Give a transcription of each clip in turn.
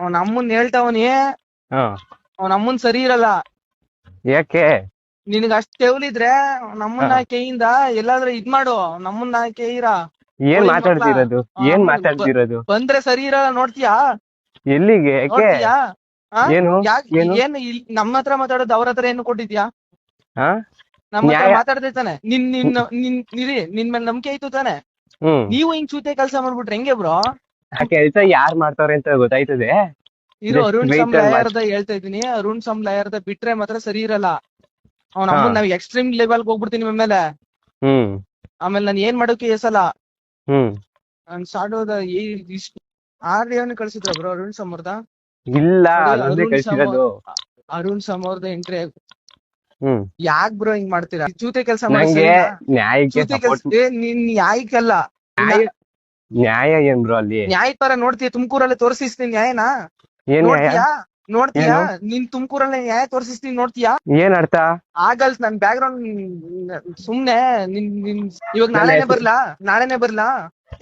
ಅವ್ನ ಅಮ್ಮನ್ ಹೇಳ್ತಾವನಿ ಹಾ. ಅವ್ನ ಅಮ್ಮನ್ ಸರಿ ಇರಲ್ಲ. ಯಾಕೆ? ನಿನಗ ಅಷ್ಟ್ ತೆವಲಿದ್ರೆ ನಮ್ಮನ್ನ ಕೈಯಿಂದ ಎಲ್ಲಾದ್ರೂ ಇದ್ ಮಾಡು ನಮ್ಮನ್ನ ಕೈರ ಏನ್ ಮಾತಾಡ್ತಿರೋದು? ಏನ್ ಮಾತಾಡ್ತಿರೋದು? ಬಂದ್ರೆ ಸರಿ ಇರಲ್ಲ ನೋಡ್ತೀಯಾ? ಎಲ್ಲಿಗೆ? ಯಾಕೆ? ನೋಡ್ತೀಯಾ? ಆ? ಏನು? ಯಾಕ್ ಏನು? ಏನ್ ಇಲ್- ನಮ್ಮ ಹತ್ರ ಮಾತಾಡೋದು ಅವ್ರ ಹತ್ರ ಏನು ಕೊಟ್ಟಿದ್ಯಾ? ಹಾ? ನಮ್ಮ ಹತ್ರ ನ್ಯಾಯ- ಮಾತಾಡ್ದೆ ತಾನೆ. ನಿನ್ ನಿನ್ ನಿನ್ ನಿರಿ ನಿನ್ ಮೇಲೆ ನಂಬಿಕೆ ಐತು ತಾನೆ. ಹ್ಮ್. ನೀವು ಹಿಂಗ್ ಚೂತೆ ಕೆಲಸ ಮಾಡ್ಬಿಟ್ರೆ ಹೆಂಗೆ ಬ್ರೋ? ಆ ಕೆಲ್ಸ ಯಾರ್ ಮಾಡ್ತಾರೆ ಅಂತ ಗೊತ್ತಾಯ್ತದೆ. ಇರೋ ಅರುಣ್ ಸಮ್. ಹೇಳ್ತಾ ಇದೀನಿ ಅರುಣ್ ಸಮ್ ಲಾಯರ್ದ ಬಿಟ್ರೆ ಮಾತ್ರ ಸರಿ ಇರಲ್ಲ. ಅವ್ನ ಅಮ್ಮನ ನಾವ್ ಎಕ್ಸ್ಟ್ರೀಮ್ ಲೆವೆಲ್ ಹೋಗ್ಬಿಡ್ತೀನಿ ಆಮೇಲೆ ಹ್ಮ್. ಆಮೇಲೆ ನಾನು ಏನ್ ಮಾಡೋಕೆ ಎಸಲ್ಲ ಹ್ಮ್. ನಾನ್ ಸಾಡೋದ ಆರ್ ಆರ್ಡಿಯೋನ ಕಳ್ಸಿದ್ರ ಬ್ರೋ ಅರುಣ್ ಸಮ್ ಅವ್ರದ? ಇಲ್ಲ ಅರುಣ್ ಸಮ- ಅವ್ರದ ಎಂಟ್ರಿ ಯಾಕ್ ಬ್ರೋ ಹಿಂಗ್ ಮಾಡ್ತೀರಾ? ಜೂತೆ ಕೆಲಸ ಮಾಡ್ತೀರಾ ನ್ಯಾಯಕ್ಕೆ ನಿನ್ ನ್ಯಾಯಕ್ಕಲ್ಲ. ನ್ಯಾಯ ಏನ್ ಬ್ರೋ ಅಲ್ಲಿ? ನ್ಯಾಯ ತರ ನೋಡ್ತೀಯ ತುಮಕೂರಲ್ಲಿ ತೋರಿಸ್ತೀನಿ ನ್ಯಾಯನ. ಏನ್ ನ್ಯಾಯ? ನೋಡ್ತೀಯಾ? ನೋಡ್ತೀಯಾ? ನಿನ್ ತುಮಕೂರಲ್ಲಿ ನ್ಯಾಯ ತೋರಿಸ್ತೀನಿ ನೋಡ್ತೀಯಾ? ಏನ್ ಅರ್ಥ? ಆಗಲ್ ನನ್ ಬ್ಯಾಕ್ ಗ್ರೌಂಡ್ ಸುಮ್ನೆ ನಿನ್ ನಿನ್ ಇವಾಗ ನಾಳೆನೆ ಬರ್ಲಾ? ನಾಳೆನೆ ಬರ್ಲಾ?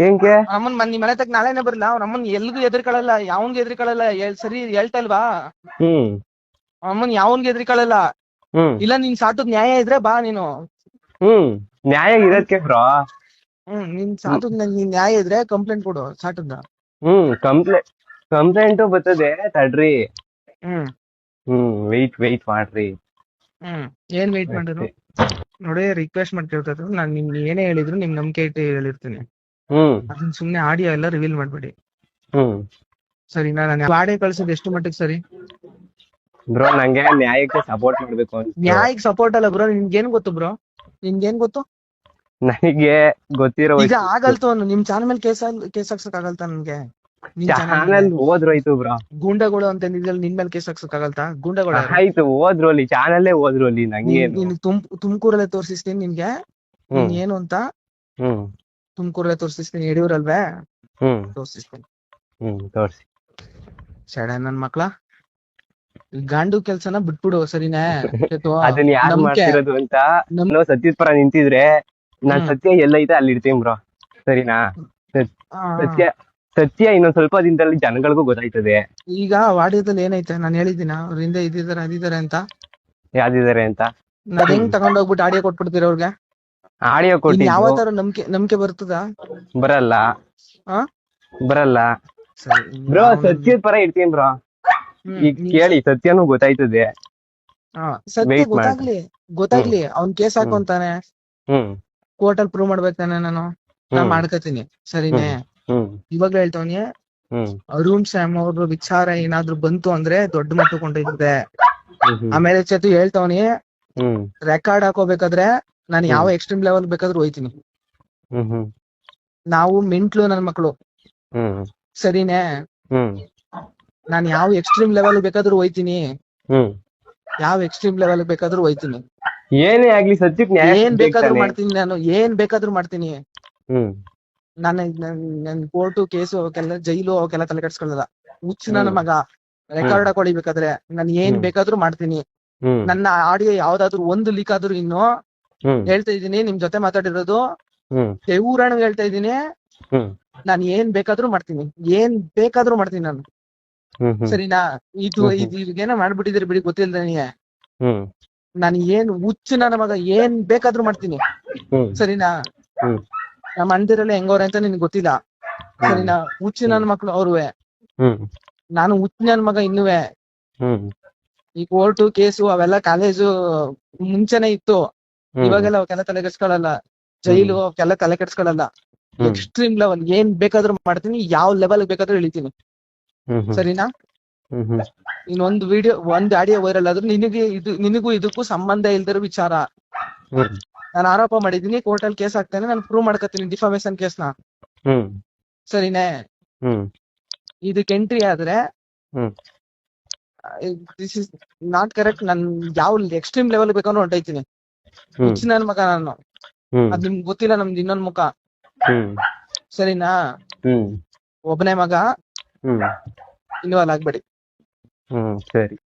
ಏನ್ಕೆ? ಅಮ್ಮನ್ ಮನ್ ನಿಮ್ ಮನೆ ತಕ್ಕ ನಾಳೆನೆ ಬರ್ಲಾ? ಅವ್ರ ಅಮ್ಮನ್ ಎಲ್ಗೂ ಎದ್ರಿಕೊಳ್ಳಲ್ಲ ಯಾವನ್ಗೂ ಎದ್ರಿಕೊಳ್ಳಲ್ಲ ಸರಿ ಹೇಳ್ತಲ್ವಾ? ಹ್ಮ್. ಅಮ್ಮನ್ ಯಾವನ್ ಎದ್ರಿಕೊಳ್ಳಲ್ಲ ಹ್ಮ್. ಇಲ್ಲ ನಿನ್ ಸಾಟದ್ ನ್ಯಾಯ ಇದ್ರೆ ಬಾ ನೀನು. ಹ್ಮ್. ನ್ಯಾಯ ಇರೋದ್ಕೆ ಬ್ರೋ ಹ್ಮ್ ನಿನ್ ಸಾಟದ್ ನಿನ್ ನ್ಯಾಯ ಇದ್ರೆ ಕಂಪ್ಲೇಂಟ್ ಕೊಡು ಸಾಟದ ಹ್ಮ್ ಕಂಪ್ಲೇ ಕಂಪ್ಲೇಂಟು ಬರ್ತದೆ ತಡ್ರಿ. ಹ್ಮ್. ಹ್ಮ್ ವೆಯ್ಟ್ ವೆಯ್ಟ್ ಮಾಡ್ರಿ. ಹ್ಮ್ ಏನ್ ವೇಟ್ ಮಾಡಿದ್ರು? ನೋಡಿ ರಿಕ್ವೆಸ್ಟ್ ಮಾಡಿ ನಾನು ನಾನ್ ನಿಮ್ ಏನೇ ಹೇಳಿದ್ರು ನಿಮ್ ನಂಬಿಕೆ ಇಟ್ಟು ಹೇಳಿರ್ತೀನಿ. ಹ್ಮ್. ಅದನ್ನ ಸುಮ್ನೆ ಆಡಿಯೋ ಎಲ್ಲ ರಿವೀಲ್ ಮಾಡ್ಬೇಡಿ. ಹ್ಮ್. ಸರಿ ನಾನು ಆಡಿಯೋ ಕಳ್ಸೋದು ಎಷ್ಟು ಮಟ್ಟಿಗೆ ಸರಿ? ಬ್ರೋ ನಂಗೆ ನ್ಯಾಯಕ್ಕೆ ಸಪೋರ್ಟ್ ಮಾಡ್ಬೇಕು ಅಂತ ನ್ಯಾಯಕ್ ಸಪೋರ್ಟ್ ಅಲ್ಲ ಬ್ರೋ ನಿನ್ಗೇನ್ ಗೊತ್ತು ಬ್ರೋ? ನಿನ್ಗೇನ್ ಗೊತ್ತು? ನನಗೆ ಗೊತ್ತಿರೋ ಈಗ ಆಗಲ್ತು ನಿಮ್ ಚಾನಲ್ ಮೇಲೆ ಕೇಸ್ ಕೇಸ್ ಹಾಕ್ಸಕ್ ಆಗಲ್ತಾ ನನ್ಗೆ ನಿನ್ ಚಾನಲ್ ಹೋದ್ರೋಯ್ತು ಬ್ರೋ ಗೂಂಡಗಳು ಅಂತ ನಿನ್ ಮೇಲೆ ಕೇಸ್ ಹಾಕ್ಸಕ್ ಆಗಲ್ತಾ? ಗೂಂಡಗಳು ಆಯ್ತು ಹೋದ್ರು ಅಲ್ಲಿ ಚಾನಲ್ಲೇ ಹೋದ್ರು ಅಲ್ಲಿ ನಂಗೆ ನೀನ್- ತುಮ್ ತುಮಕೂರಲ್ಲೇ ತೋರ್ಸಿಸ್ತೀನಿ ನಿನ್ಗೆ. ಏನು ಅಂತ? ತುಮಕೂರಲ್ಲೇ ತೋರ್ಸಿಸ್ತೀನಿ ಯಡಿಯೂರಲ್ವೇ? ತೋರ್ಸಿಸ್ತೀನಿ. ಹ್ಮ್ ತೋರಿಸಿ. ಸಡ ನನ್ ಮಕ್ಳ? ಗಂಡು ಕೆಲ್ಸನ ಬಿಟ್ಬಿಡು ಸರಿನೇ? ಅದನ್ನ ಯಾರು. ಮಾಡ್ತಿರೋದು ಅಂತ? ಪರ ನಿಂತಿದ್ರೆ ನಾನ್ ಸತ್ಯ ಎಲ್ಲ ಎಲ್ಲೈತೆ ಅಲ್ಲಿ ಇರ್ತೀನಿ ಬ್ರೋ ಸರಿನಾ? ಸತ್ಯ ಸತ್ಯ ಇನ್ನೊಂದ್ ಸ್ವಲ್ಪ ದಿನದಲ್ಲಿ ಜನಗಳಿಗೂ ಗೊತ್ತಾಯ್ತದೆ. ಈಗ ವಾಡಿಯೋದಲ್ಲಿ ಏನೈತೆ? ನಾನು ಹೇಳಿದ್ದೀನ? ಅವ್ರ ಹಿಂದೆ ಇದಿದಾರೆ ಅದಿದಾರೆ ಅಂತ ಯಾವ್ದಿದಾರೆ ಅಂತ? ನಾನು ಹೆಂಗ್ ತಗೊಂಡೋಗ್ಬಿಟ್ಟು ಆಡಿಯೋ ಕೊಟ್ಬಿಡ್ತೀರ ಅವ್ರಿಗೆ? ಆಡಿಯೋ ಕೊಟ್ಟಿ ಯಾವ ತರ ನಂಬಿಕೆ ನಂಬಿಕೆ ಬರ್ತದ? ಬರಲ್ಲ. ಆ? ಬರಲ್ಲ. ಸರಿ ಬ್ರೋ ಸತ್ಯ ಸತ್ಯದ ಪರ ಇರ್ತೀನಿ ಬ್ರೋ ಹ್ಮ್, ಈಗ ನೀನ್ ಕೇಳಿ ಸತ್ಯನೂ ಗೊತ್ತಾಯ್ತದೆ. ಸತ್ಯ wait ಮಾಡು. ಗೊತ್ತಾಗ್ಲಿ ಗೊತ್ತಾಗ್ಲಿ. ಅವ್ನ್ ಕೇಸ್ ಹಾಕೊಂತಾನೆ ಹ್ಮ್. ಕೋರ್ಟ್ ಅಲ್ಲಿ ಪ್ರೂವ್ ಮಾಡ್ಬೇಕಾನೆ ನಾನು? ನಾ ಮಾಡ್ಕೋತೀನಿ. ಸರಿನೇ? ಹ್ಮ್. ಇವಾಗ್ಲೇ ಹೇಳ್ತವನಿ ಅರುಣ್ ಸ್ಯಾಮ್ ಅವ್ರ ವಿಚಾರ ಏನಾದ್ರು ಬಂತು ಅಂದ್ರೆ ದೊಡ್ಡ ಮಟ್ಟ ಹ್ಮ್ ಆಮೇಲೆ ಚತು ಹೇಳ್ತವನಿ ರೆಕಾರ್ಡ್ ಹಾಕೋಬೇಕಾದ್ರೆ ನಾನು ಯಾವ. ಎಕ್ಸ್ಟ್ರೀಮ್ ಲೆವೆಲ್ ಬೇಕಾದ್ರೂ ಹೋಯ್ತೀನಿ. ನಾವು ಮಿಂಟ್ಲು ನನ್ ಮಕ್ಕಳು ಸರಿನೆ? ನಾನ್ ಯಾವ ಎಕ್ಸ್ಟ್ರೀಮ್ ಲೆವೆಲ್ ಬೇಕಾದ್ರೂ ಹೋಯ್ತೀನಿ. ಯಾವ ಎಕ್ಸ್ಟ್ರೀಮ್ ಲೆವೆಲ್ ಬೇಕಾದ್ರೂ ಹೋಯ್ತೀನಿ. ಏನೇ ಆಗ್ಲಿ ಸತ್ಯಕ್ ನ್ಯಾಯ ಏನ್ ಬೇಕಾದ್ರೂ ಮಾಡ್ತೀನಿ ನಾನು ಏನ್ ಬೇಕಾದ್ರೂ ಮಾಡ್ತೀನಿ. ಹ್ಮ್. ನಾನು ನನ್ ಕೋರ್ಟು ಕೇಸು ಅವಕ್ಕೆಲ್ಲ ಜೈಲು ಅವಕ್ಕೆಲ್ಲ ತಲೆ ಕೆಡ್ಸ್ಕೊಳ್ಳಲ್ಲ ಹುಚ್ಚ ನನ್ನ ಮಗ. ರೆಕಾರ್ಡ್ ಹಾಕೊಳಿಬೇಕಾದ್ರೆ ನಾನು ಏನ್. ಬೇಕಾದ್ರೂ ಮಾಡ್ತೀನಿ. ನನ್ನ ಆಡಿಯೋ ಯಾವ್ದಾದ್ರು ಒಂದು ಲೀಕ್ ಆದ್ರೂ ಇನ್ನು ಹೇಳ್ತಾ ಇದ್ದೀನಿ ನಿಮ್ ಜೊತೆ ಮಾತಾಡಿರೋದು. ದೇವೂರಣ ಹೇಳ್ತಾ ಇದೀನಿ ನಾನು ಏನ್ ಬೇಕಾದ್ರೂ ಮಾಡ್ತೀನಿ. ಏನ್ ಬೇಕಾದ್ರೂ ಮಾಡ್ತೀನಿ ನಾನು. ಸರಿನಾ? ಇದು ಇದೇನೋ ಮಾಡ್ಬಿಟ್ಟಿದ್ರೆ ಬಿಡಿ ಗೊತ್ತಿಲ್ಲ ನನಗೆ ನಾನು ಏನ್ ಹುಚ್ಚು ನನ್ನ ಮಗ ಏನ್ ಬೇಕಾದ್ರೂ ಮಾಡ್ತೀನಿ. ಸರಿನಾ. ನಮ್ಮ ಅಂದಿರಲ್ಲ ಹೆಂಗವ್ರೆ ಅಂತ ನಿನ್ಗೆ ಗೊತ್ತಿಲ್ಲ. ಸರಿನಾ? ಹುಚ್ಚು ನನ್ನ ಮಕ್ಳು ಅವ್ರುವೆ. ನಾನು ಹುಚ್ಚು ನನ್ನ ಮಗ ಇನ್ನುವೆ. ಈ ಕೋರ್ಟು ಕೇಸು ಅವೆಲ್ಲ ಕಾಲೇಜು ಮುಂಚೆನೆ ಇತ್ತು. ಇವಾಗೆಲ್ಲ ಅವಕ್ಕೆಲ್ಲ ತಲೆ ಕೆಡ್ಸ್ಕೊಳಲ್ಲ. ಜೈಲು ಅವಕ್ಕೆಲ್ಲ ತಲೆ ಕೆಡ್ಸ್ಕೊಳಲ್ಲ. ಎಕ್ಸ್ಟ್ರೀಮ್ ಲೆವೆಲ್ ಏನ್ ಬೇಕಾದ್ರೂ ಮಾಡ್ತೀನಿ ಯಾವ ಲೆವೆಲ್ ಬೇಕಾದ್ರೂ ಇಳಿತೀನಿ. ಸರಿನಾ? ಇನ್ನೊಂದು ವಿಡಿಯೋ ಒಂದ್ ಆಡಿಯೋ ವೈರಲ್ ಆದ್ರೂ ನಿನಗೆ ಇದು ನಿನಗೂ ಇದಕ್ಕೂ ಸಂಬಂಧ ಇಲ್ದಿರೋ ವಿಚಾರ. ನಾನು ಆರೋಪ ಮಾಡಿದೀನಿ ಕೋರ್ಟ್ ಅಲ್ಲಿ ಕೇಸ್ ಹಾಕ್ತೇನೆ ನಾನು ಪ್ರೂವ್ ಮಾಡ್ಕೊತೀನಿ ಡಿಫಾಮೇಶನ್ ಕೇಸ್ನ ನ. ಸರಿನೇ? ಇದಕ್ ಇದಕ್ಕೆ ಎಂಟ್ರಿ ಆದ್ರೆ. ದಿಸ್ ಇಸ್ ನಾಟ್ ಕರೆಕ್ಟ್ ನಾನು ಯಾವ ಎಕ್ಸ್ಟ್ರೀಮ್ ಲೆವೆಲ್ ಬೇಕಾದ್ರೂ ಹೊಂಟೈತೀನಿ. ನನ್ ಮಗ ನಾನು. ಅದ್ ನಿಮ್ಗೆ ಗೊತ್ತಿಲ್ಲ ನಮ್ದು ಇನ್ನೊಂದ್ ಮುಖ. ಸರಿನಾ? ಒಬ್ನೇ ಒಬ್ಬನೇ ಮಗ ಇನ್ವಾಲ್ವ್ ಆಗ್ಬೇಡಿ. ಹ್ಮ್ ಸರಿ